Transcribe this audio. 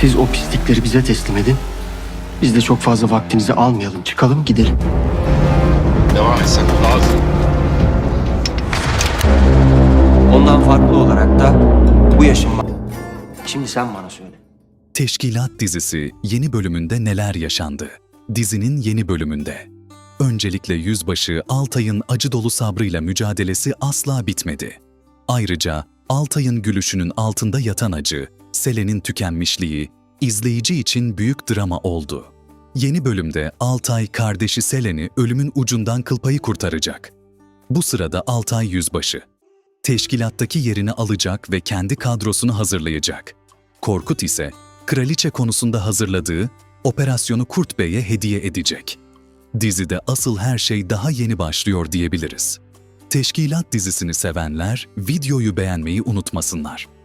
Siz o pislikleri bize teslim edin. Biz de çok fazla vaktinizi almayalım. Çıkalım gidelim. Devam et sen. Lazım. Ondan farklı olarak da bu yaşım... Şimdi sen bana söyle. Teşkilat dizisi yeni bölümünde neler yaşandı? Dizinin yeni bölümünde. Öncelikle yüzbaşı Altay'ın acı dolu sabrıyla mücadelesi asla bitmedi. Ayrıca Altay'ın gülüşünün altında yatan acı, Selen'in tükenmişliği, izleyici için büyük drama oldu. Yeni bölümde Altay kardeşi Selen'i ölümün ucundan kıl payı kurtaracak. Bu sırada Altay yüzbaşı. Teşkilattaki yerini alacak ve kendi kadrosunu hazırlayacak. Korkut ise kraliçe konusunda hazırladığı operasyonu Kurt Bey'e hediye edecek. Dizide asıl her şey daha yeni başlıyor diyebiliriz. Teşkilat dizisini sevenler videoyu beğenmeyi unutmasınlar.